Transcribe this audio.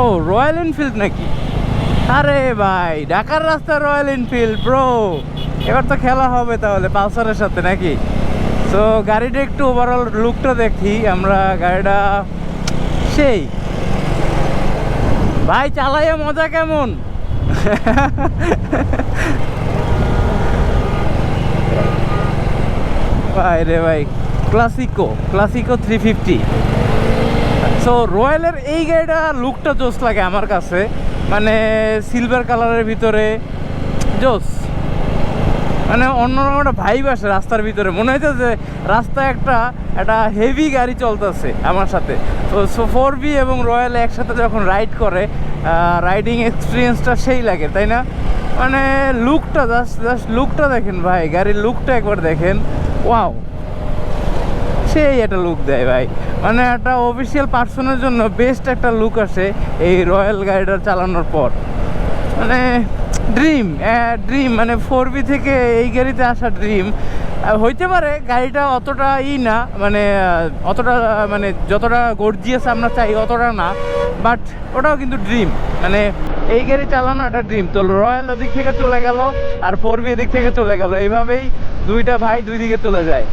ও royal Enfield নাকি? আরে ভাই, ঢাকার রাস্তা রয়্যাল এনফিল্ড ব্রো এবার তো খেলা হবে তাহলে, পালসারের সাথে নাকি? তো গাড়িটা একটু ওভারঅল লুকটা দেখি, আমরা গাড়িটা, সেই। ভাই, চালাইয়া মজা কেমন? ভাই রে ভাই Classico Classico three fifty so রয়্যালের এই গাড়িটা লুকটা জোস লাগে আমার কাছে। মানে সিলভার কালারের ভিতরে জোস মানে অন্যরকম একটা ভাইব আসে রাস্তার ভিতরে। মনে হয়েছে যে রাস্তায় একটা একটা হেভি গাড়ি চলতেছে আমার সাথে। তো সো ফোর বি এবং রয়্যাল একসাথে যখন রাইড করে রাইডিং এক্সপিরিয়েন্সটা সেই লাগে, তাই না? মানে লুকটা জাস্ট জাস্ট লুকটা দেখেন ভাই, গাড়ির লুকটা একবার দেখেন। ওয়াও সেই একটা লুক দেয় ভাই। মানে একটা অফিসিয়াল পার্সনের জন্য বেস্ট একটা লুক আসে এই রয়্যাল গাড়িটা চালানোর পর। মানে ড্রিম ড্রিম মানে ফোর বি থেকে এই গাড়িতে আসা ড্রিম হইতে পারে গাড়িটা অতটা ই না মানে অতটা মানে যতটা গর্জিয়াস আমরা চাই অতটা না বাট ওটাও কিন্তু ড্রিম মানে এই গাড়ি চালানো একটা ড্রিম তো রয়্যাল ওদিক থেকে চলে গেল, আর ফোর বি এদিক থেকে চলে গেল। এইভাবেই দুইটা ভাই দুই দিকে চলে যায়।